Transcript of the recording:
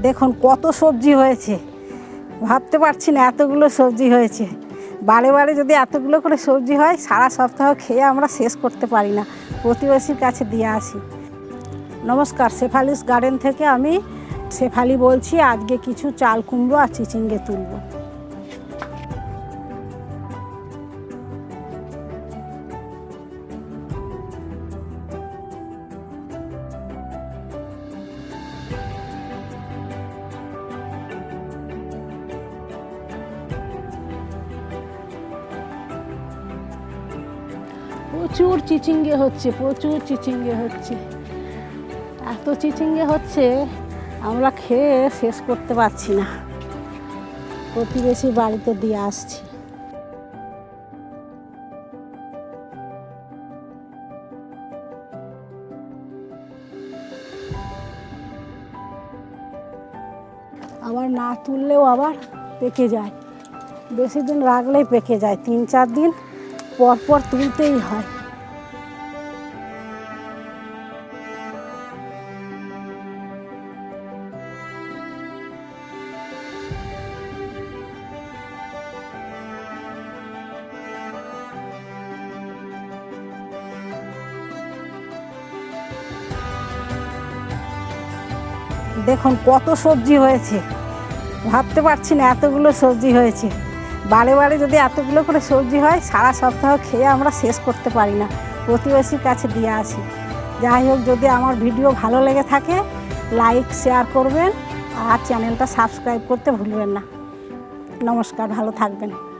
দেখুন কত সবজি হয়েছে। ভাবতে পারছি না এতগুলো সবজি হয়েছে। বারে বারে যদি এতগুলো করে সবজি হয়, সারা সপ্তাহ খেয়ে আমরা শেষ করতে পারি না। প্রতিবেশীর কাছে দিয়ে আসি। নমস্কার, শেফালিস গার্ডেন থেকে আমি শেফালি বলছি। আজকে কিছু চাল কুমড়ো আর চিচিঙ্গে তুলবো। প্রচুর চিচিঙ্গে হচ্ছে, প্রচুর চিচিঙ্গে হচ্ছে। এত চিচিঙ্গে হচ্ছে, আমরা খেয়ে শেষ করতে পারছি না। প্রতিবেশী বাড়িতে দিয়ে আসছি। আবার না তুললেও আবার পেকে যায়। বেশি দিন রাখলেই পেকে যায়, তিন চার দিন পর পর তুলতেই হয়। দেখুন কত সবজি হয়েছে। ভাবতে পারছি না এতগুলো সবজি হয়েছে। বারে বারে যদি এতগুলো করে সবজি হয়, সারা সপ্তাহ খেয়ে আমরা শেষ করতে পারি না। প্রতিবেশীর কাছে দিয়ে আসি। যাই হোক, যদি আমার ভিডিও ভালো লেগে থাকে, লাইক, শেয়ার করবেন আর চ্যানেলটা সাবস্ক্রাইব করতে ভুলবেন না। নমস্কার, ভালো থাকবেন।